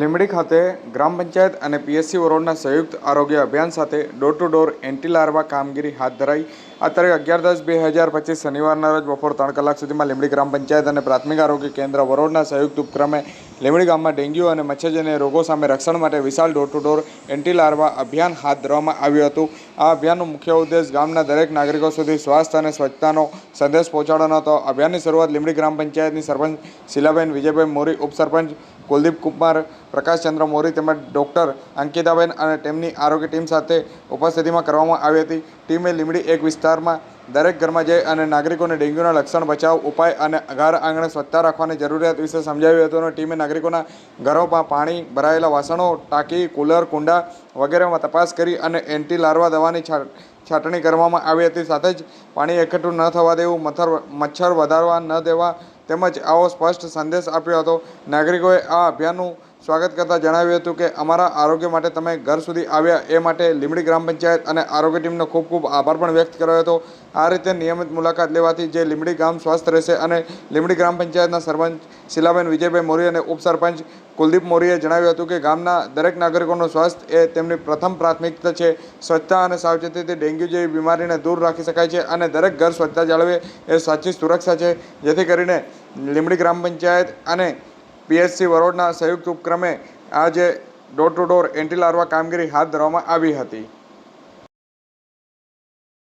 લીંબડી ખાતે ગ્રામ પંચાયત અને પીએસસી વરોડના સંયુક્ત આરોગ્ય અભિયાન સાથે door to door anti larva કામગીરી હાથ ધરાઈ. આ તારીખ અગિયાર દસ બે હજાર પચીસ શનિવારના રોજ બપોર ત્રણ કલાક સુધીમાં લીંબડી ગ્રામ પંચાયત અને પ્રાથમિક આરોગ્ય કેન્દ્ર વરોડના સંયુક્ત ઉપક્રમે લીંબડી ગામમાં ડેન્ગ્યુ અને મચ્છરજન્ય રોગો સામે રક્ષણ માટે વિશાળ door to door anti larva અભિયાન હાથ ધરવામાં આવ્યું હતું. આ અભિયાનનો મુખ્ય ઉદ્દેશ ગામના દરેક નાગરિકો સુધી સ્વાસ્થ્ય અને સ્વચ્છતાનો સંદેશ પહોંચાડવાનો હતો. અભિયાનની શરૂઆત લીંબડી ગ્રામ પંચાયતની સરપંચ શીલાબેન વિજયભાઈ મોરી, ઉપસરપંચ કુલદીપ કુમાર પ્રકાશચંદ્ર મોરી તેમજ ડૉક્ટર અંકિતાબેન અને તેમની આરોગ્ય ટીમ સાથે ઉપસ્થિતિમાં કરવામાં આવી હતી. ટીમે લીંબડી એક વિસ્તારમાં દરેક ઘરમાં જઈ અને નાગરિકોને ડેન્ગ્યુના લક્ષણ બચાવ, ઉપાય અને ઘર આંગણે સ્વચ્છતા રાખવાની જરૂરિયાત વિશે સમજાવ્યું હતું અને ટીમે નાગરિકોના ઘરોમાં પાણી ભરાયેલા વાસણો, ટાંકી, કુલર, કુંડા વગેરેમાં તપાસ કરી અને એન્ટી લાર્વા દવાની છાટ છાટણી કરવામાં આવી હતી. સાથે જ પાણી એકઠું ન થવા દેવું મચ્છર વધારવા ન દેવા તેમજ આવો સ્પષ્ટ સંદેશ આપ્યો હતો. નાગરિકોએ આ અભિયાનનું સ્વાગત કરતાં જણાવ્યું હતું કે અમારા આરોગ્ય માટે તમે ઘર સુધી આવ્યા એ માટે લીમડી ગ્રામ પંચાયત અને આરોગ્ય ટીમનો ખૂબ ખૂબ આભાર પણ વ્યક્ત કર્યો હતો. આ રીતે નિયમિત મુલાકાત લેવાથી જે લીમડી ગામ સ્વસ્થ રહેશે અને લીમડી ગ્રામ પંચાયતના સરપંચ શિલાબેન વિજયભાઈ મોરી અને ઉપસરપંચ કુલદીપ મોરીએ જણાવ્યું હતું કે ગામના દરેક નાગરિકોનું સ્વાસ્થ્ય એ તેમની પ્રથમ પ્રાથમિકતા છે. સ્વચ્છતા અને સાવચેતીથી ડેન્ગ્યુ જેવી બીમારીને દૂર રાખી શકાય છે અને દરેક ઘર સ્વચ્છતા જાળવે એ સાચી સુરક્ષા છે. જેથી કરીને લીમડી ગ્રામ પંચાયત અને પીએચસી વરોડના સંયુક્ત ઉપક્રમે આજે door to door anti larva કામગીરી હાથ ધરવામાં આવી હતી.